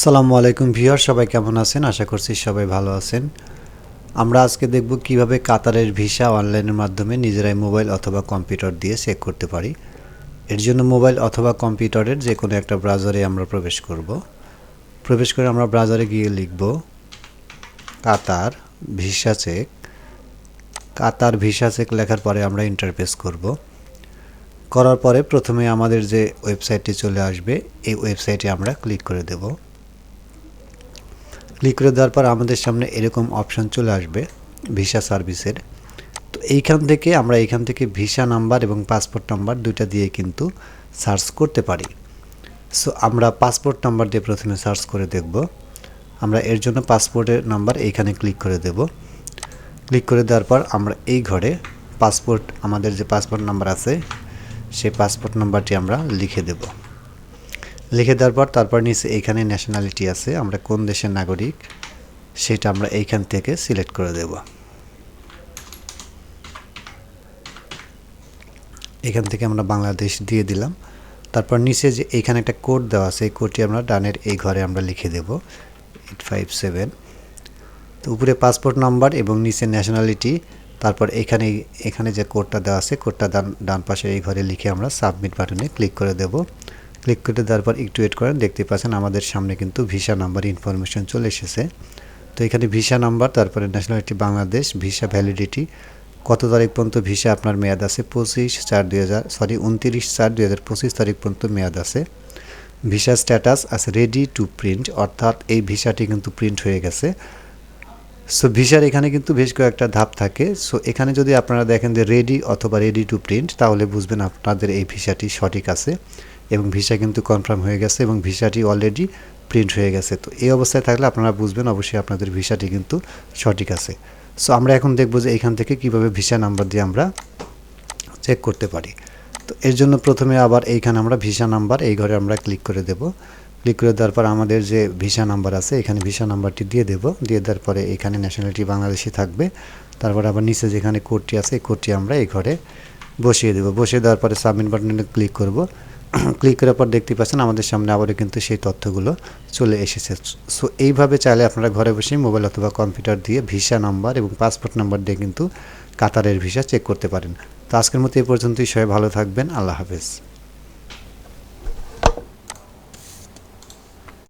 আসসালামু আলাইকুম ভিউয়ার সবাই কেমন আছেন? আশা করছি সবাই ভালো আছেন। আমরা আজকে দেখব কীভাবে কাতারের ভিসা অনলাইনের মাধ্যমে নিজেরাই মোবাইল অথবা কম্পিউটার দিয়ে চেক করতে পারি। এর জন্য মোবাইল অথবা কম্পিউটারের যে কোনো একটা ব্রাউজারে আমরা প্রবেশ করব। প্রবেশ করে আমরা ব্রাউজারে গিয়ে লিখব, Qatar visa check. Qatar visa check লেখার পরে আমরা ইন্টারফেস করব। করার পরে প্রথমে আমাদের যে ওয়েবসাইটটি চলে আসবে, এই ওয়েবসাইটে আমরা ক্লিক করে দেব। ক্লিক করে দেওয়ার পর আমাদের সামনে এরকম অপশন চলে আসবে ভিসা সার্ভিসের তো এইখান থেকে আমরা এইখান থেকে ভিসা নাম্বার এবং পাসপোর্ট নাম্বার দুইটা দিয়ে কিন্তু সার্চ করতে পারি। সো আমরা পাসপোর্ট নাম্বার দিয়ে প্রথমে সার্চ করে দেখব। আমরা এর জন্য পাসপোর্টের নাম্বার এইখানে ক্লিক করে দেব। ক্লিক করে দেওয়ার পর আমরা এই ঘরে পাসপোর্ট আমাদের যে পাসপোর্ট নাম্বার আছে, সেই পাসপোর্ট নাম্বারটি আমরা লিখে দেব। লিখে দেওয়ার পর তারপর নিচে এইখানে ন্যাশনালিটি আছে, আমরা কোন দেশের নাগরিক, সেটা আমরা এইখান থেকে সিলেক্ট করে দেব। এখান থেকে আমরা বাংলাদেশ দিয়ে দিলাম। তারপর নিচে যে এইখানে একটা কোড দেওয়া আছে, এই কোডটি আমরা ডানের এই ঘরে আমরা লিখে দেব এইট ফাইভ সেভেন তো উপরে পাসপোর্ট নাম্বার এবং নিচে ন্যাশনালিটি তারপর এখানে এখানে যে কোডটা দেওয়া আছে কোডটা ডান ডান পাশে এই ঘরে লিখে আমরা সাবমিট বাটনে ক্লিক করে দেব। ক্লিক করে দেওয়ার পর একটু ওয়েট করেন, দেখতে পাচ্ছেন আমাদের সামনে কিন্তু ভিসা নাম্বার ইনফরমেশন চলে এসেছে। তো এখানে ভিসা নাম্বার তারপরে ন্যাশনালিটি বাংলাদেশ ভিসা ভ্যালিডিটি কত তারিখ পর্যন্ত ভিসা আপনার মেয়াদ আছে? পঁচিশ চার দুই হাজার সরি উনতিরিশ চার দুই হাজার পঁচিশ তারিখ পর্যন্ত মেয়াদ আছে। ভিসা স্ট্যাটাস আছে রেডি টু প্রিন্ট অর্থাৎ এই ভিসাটি কিন্তু প্রিন্ট হয়ে গেছে। সো ভিসার এখানে কিন্তু বেশ কয়েকটা ধাপ থাকে। সো এখানে যদি আপনারা দেখেন যে রেডি অথবা রেডি টু প্রিন্ট তাহলে বুঝবেন আপনাদের এই ভিসাটি সঠিক আছে। এবং ভিসা কিন্তু কনফার্ম হয়ে গেছে এবং ভিসাটি অলরেডি প্রিন্ট হয়ে গেছে। তো এই অবস্থায় থাকলে আপনারা বুঝবেন অবশ্যই আপনাদের ভিসাটি কিন্তু সঠিক আছে। সো আমরা এখন দেখব যে এখান থেকে কীভাবে ভিসা নাম্বার দিয়ে আমরা চেক করতে পারি। তো এর জন্য প্রথমে আবার এইখানে আমরা ভিসা নাম্বার এই ঘরে আমরা ক্লিক করে দেব। ক্লিক করে দেওয়ার পর আমাদের যে ভিসা নাম্বার আছে, এখানে ভিসা নাম্বারটি দিয়ে দেব। দিয়ে দেওয়ার পরে এখানে ন্যাশনালিটি বাংলাদেশি থাকবে। তারপর আবার নিচে যেখানে কোডটি আছে, এই কোডটি আমরা এই ঘরে বসিয়ে দেব। বসিয়ে দেওয়ার পরে সাবমিট বাটনে ক্লিক করব। ক্লিক করার পর দেখতে পাচ্ছেন আমাদের সামনে আবারও কিন্তু সেই তথ্যগুলো চলে এসেছে। সো এইভাবে চাইলে আপনারা ঘরে বসেই মোবাইল অথবা কম্পিউটার দিয়ে ভিসা নাম্বার এবং পাসপোর্ট নাম্বার দিয়ে কিন্তু কাতারের ভিসা চেক করতে পারেন। তো আজকের মতো এই পর্যন্তই। সবাই ভালো থাকবেন। আল্লাহ হাফেজ।